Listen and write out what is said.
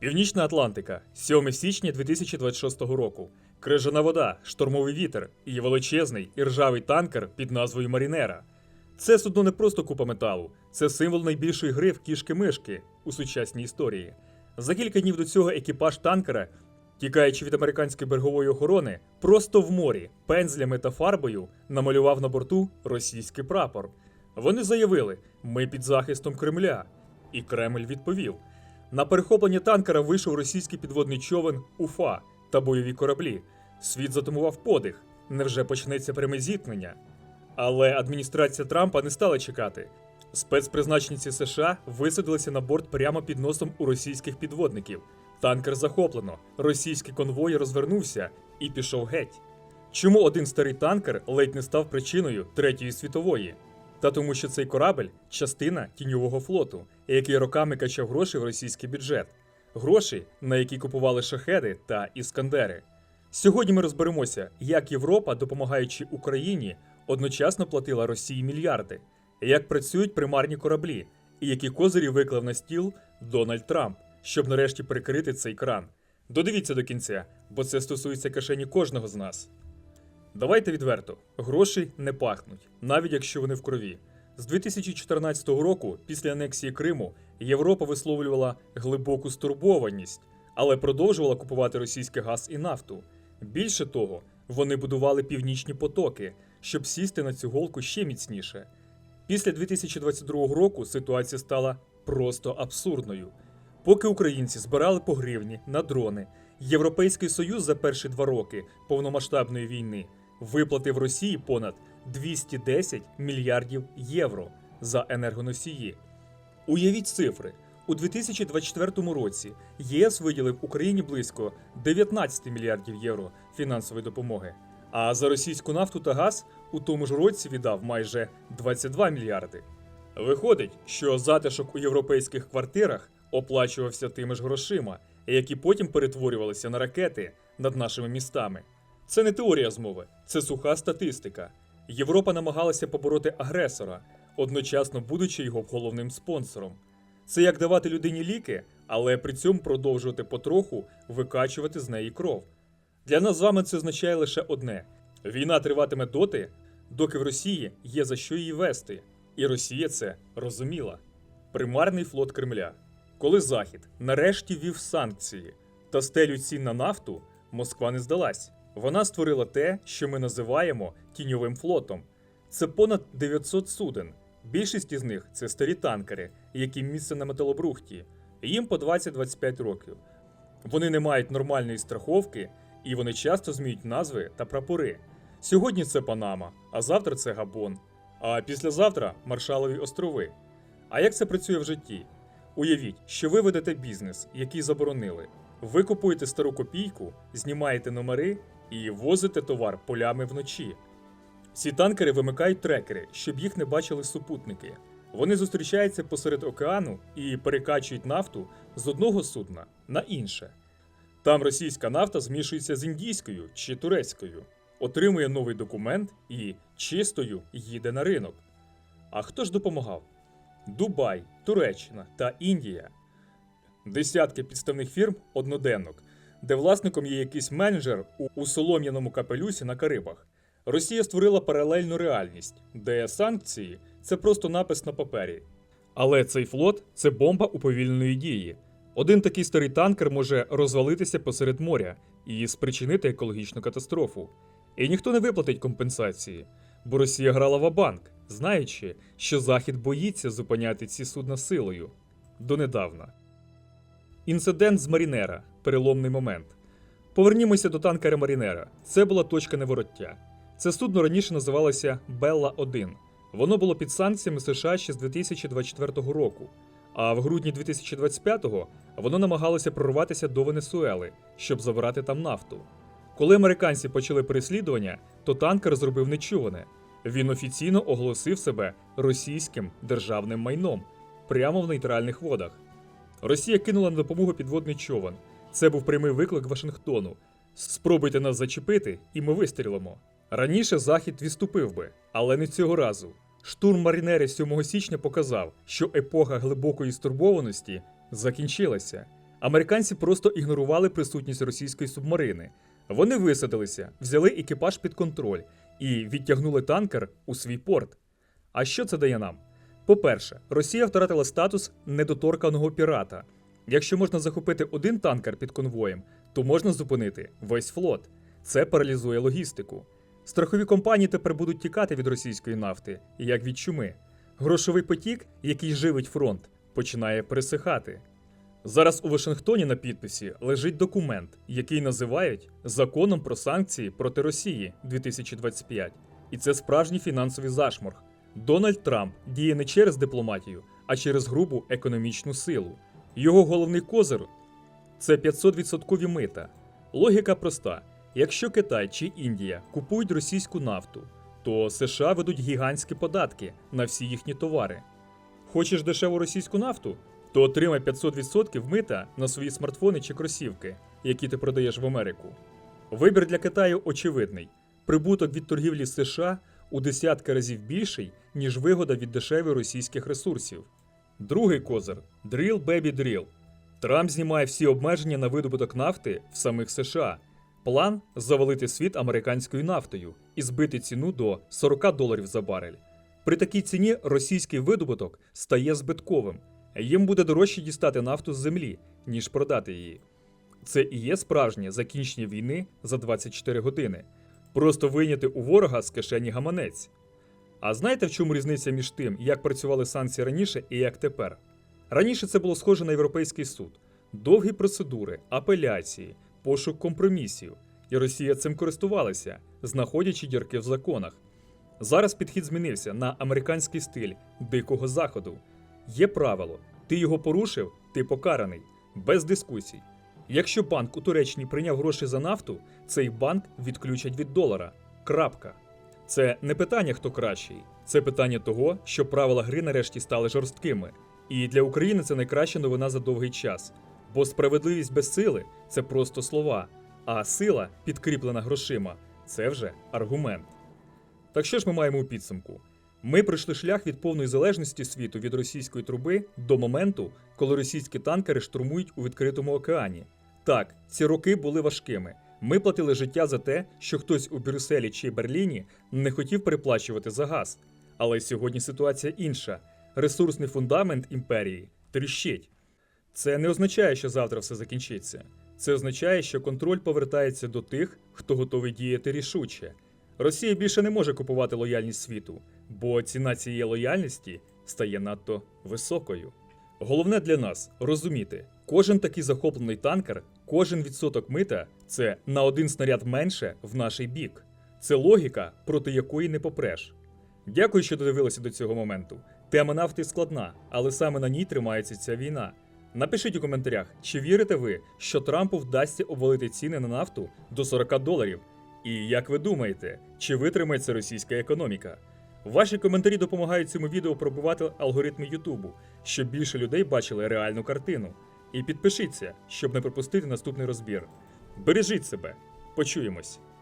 Північна Атлантика, 7 січня 2026 року. Крижана вода, штормовий вітер і величезний і ржавий танкер під назвою Марінера. Це судно не просто купа металу, це символ найбільшої гри в кішки-мишки у сучасній історії. За кілька днів до цього екіпаж танкера, тікаючи від американської берегової охорони, просто в морі пензлями та фарбою намалював на борту російський прапор. Вони заявили: ми під захистом Кремля. І Кремль відповів: на перехоплення танкера вийшов російський підводний човен Уфа та бойові кораблі. Світ затумував подих. Невже почнеться пряме зіткнення? Але адміністрація Трампа не стала чекати. Спецпризначенці США висадилися на борт прямо під носом у російських підводників. Танкер захоплено, російський конвой розвернувся і пішов геть. Чому один старий танкер ледь не став причиною Третьої світової? Та тому, що цей корабель частина тіньового флоту, який роками качав гроші в російський бюджет, гроші, на які купували шахеди та іскандери. Сьогодні ми розберемося, як Європа, допомагаючи Україні, одночасно платила Росії мільярди, як працюють примарні кораблі, і які козирі виклав на стіл Дональд Трамп, щоб нарешті прикрити цей кран. Додивіться до кінця, бо це стосується кишені кожного з нас. Давайте відверто, гроші не пахнуть, навіть якщо вони в крові. З 2014 року, після анексії Криму, Європа висловлювала глибоку стурбованість, але продовжувала купувати російський газ і нафту. Більше того, вони будували північні потоки, щоб сісти на цю голку ще міцніше. Після 2022 року ситуація стала просто абсурдною. Поки українці збирали по гривні на дрони, Європейський Союз за перші два роки повномасштабної війни виплатив Росії понад 210 мільярдів євро за енергоносії. Уявіть цифри. У 2024 році ЄС виділив Україні близько 19 мільярдів євро фінансової допомоги, а за російську нафту та газ у тому ж році віддав майже 22 мільярди. Виходить, що затишок у європейських квартирах оплачувався тими ж грошима, які потім перетворювалися на ракети над нашими містами. Це не теорія змови, це суха статистика. Європа намагалася побороти агресора, одночасно будучи його головним спонсором. Це як давати людині ліки, але при цьому продовжувати потроху викачувати з неї кров. Для нас з вами це означає лише одне: війна триватиме доти, доки в Росії є за що її вести, і Росія це розуміла. Примарний флот Кремля. Коли Захід нарешті ввів санкції та стелю цін на нафту, Москва не здалась. Вона створила те, що ми називаємо тіньовим флотом. Це понад 900 суден. Більшість із них це старі танкери, які місце на металобрухті. Їм по 20-25 років. Вони не мають нормальної страховки, і вони часто змінюють назви та прапори. Сьогодні це Панама, а завтра це Габон, а післязавтра Маршалові острови. А як це працює в житті? Уявіть, що ви ведете бізнес, який заборонили. Ви купуєте стару копійку, знімаєте номери і возите товар полями вночі. Ці танкери вимикають трекери, щоб їх не бачили супутники. Вони зустрічаються посеред океану і перекачують нафту з одного судна на інше. Там російська нафта змішується з індійською чи турецькою, отримує новий документ і чистою їде на ринок. А хто ж допомагав? Дубай, Туреччина та Індія. Десятки підставних фірм одноденок, де власником є якийсь менеджер у, солом'яному капелюсі на Карибах. Росія створила паралельну реальність, де санкції це просто напис на папері. Але цей флот це бомба уповільненої дії. Один такий старий танкер може розвалитися посеред моря і спричинити екологічну катастрофу. І ніхто не виплатить компенсації, бо Росія грала в банк, знаючи, що Захід боїться зупиняти ці судна силою. Донедавна. Інцидент з Марінера переломний момент. Повернімося до танкера Марінера. Це була точка невороття. Це судно раніше називалося Белла 1 Воно було під санкціями США ще з 2024 року. А в грудні 2025-го воно намагалося прорватися до Венесуели, щоб забирати там нафту. Коли американці почали переслідування, то танкер зробив нечуване. Він офіційно оголосив себе російським державним майном прямо в нейтральних водах. Росія кинула на допомогу підводний човен. Це був прямий виклик Вашингтону. Спробуйте нас зачепити, і ми вистрілимо. Раніше Захід відступив би, але не цього разу. Штурм Марінери 7 січня показав, що епоха глибокої стурбованості закінчилася. Американці просто ігнорували присутність російської субмарини. Вони висадилися, взяли екіпаж під контроль і відтягнули танкер у свій порт. А що це дає нам? По-перше, Росія втратила статус недоторканого пірата. Якщо можна захопити один танкер під конвоєм, то можна зупинити весь флот. Це паралізує логістику. Страхові компанії тепер будуть тікати від російської нафти, як від чуми. Грошовий потік, який живить фронт, починає пересихати. Зараз у Вашингтоні на підписі лежить документ, який називають Законом про санкції проти Росії 2025. І це справжній фінансовий зашморг. Дональд Трамп діє не через дипломатію, а через грубу економічну силу. Його головний козир це 500% мита. Логіка проста: якщо Китай чи Індія купують російську нафту, то США ведуть гігантські податки на всі їхні товари. Хочеш дешеву російську нафту? То отримай 500% мита на свої смартфони чи кросівки, які ти продаєш в Америку. Вибір для Китаю очевидний: прибуток від торгівлі США у десятки разів більший, ніж вигода від дешевих російських ресурсів. Другий козир Drill Baby Drill. Трамп знімає всі обмеження на видобуток нафти в самих США. План завалити світ американською нафтою і збити ціну до 40 доларів за барель. При такій ціні російський видобуток стає збитковим. Їм буде дорожче дістати нафту з землі, ніж продати її. Це і є справжнє закінчення війни за 24 години. Просто вийняти у ворога з кишені гаманець. А знаєте, в чому різниця між тим, як працювали санкції раніше і як тепер? Раніше це було схоже на Європейський суд: довгі процедури, апеляції, пошук компромісів. І Росія цим користувалася, знаходячи дірки в законах. Зараз підхід змінився на американський стиль дикого заходу. Є правило: ти його порушив, ти покараний, без дискусій. Якщо банк у Туреччині прийняв гроші за нафту, цей банк відключать від долара. Крапка. Це не питання, хто кращий, це питання того, що правила гри нарешті стали жорсткими. І для України це найкраща новина за довгий час. Бо справедливість без сили це просто слова, а сила, підкріплена грошима, це вже аргумент. Так що ж ми маємо у підсумку? Ми пройшли шлях від повної залежності світу від російської труби до моменту, коли російські танкери штурмують у відкритому океані. Так, ці роки були важкими. Ми платили життя за те, що хтось у Брюсселі чи Берліні не хотів переплачувати за газ. Але сьогодні ситуація інша. Ресурсний фундамент імперії тріщить. Це не означає, що завтра все закінчиться. Це означає, що контроль повертається до тих, хто готовий діяти рішуче. Росія більше не може купувати лояльність світу, бо ціна цієї лояльності стає надто високою. Головне для нас розуміти, кожен такий захоплений танкер, кожен відсоток мита це на один снаряд менше в наш бік. Це логіка, проти якої не попреш. Дякую, що додивилися до цього моменту. Тема нафти складна, але саме на ній тримається ця війна. Напишіть у коментарях, чи вірите ви, що Трампу вдасться обвалити ціни на нафту до 40 доларів? І як ви думаєте, чи витримається російська економіка? Ваші коментарі допомагають цьому відео пробувати алгоритми Ютубу, щоб більше людей бачили реальну картину. І підпишіться, щоб не пропустити наступний розбір. Бережіть себе, почуємось!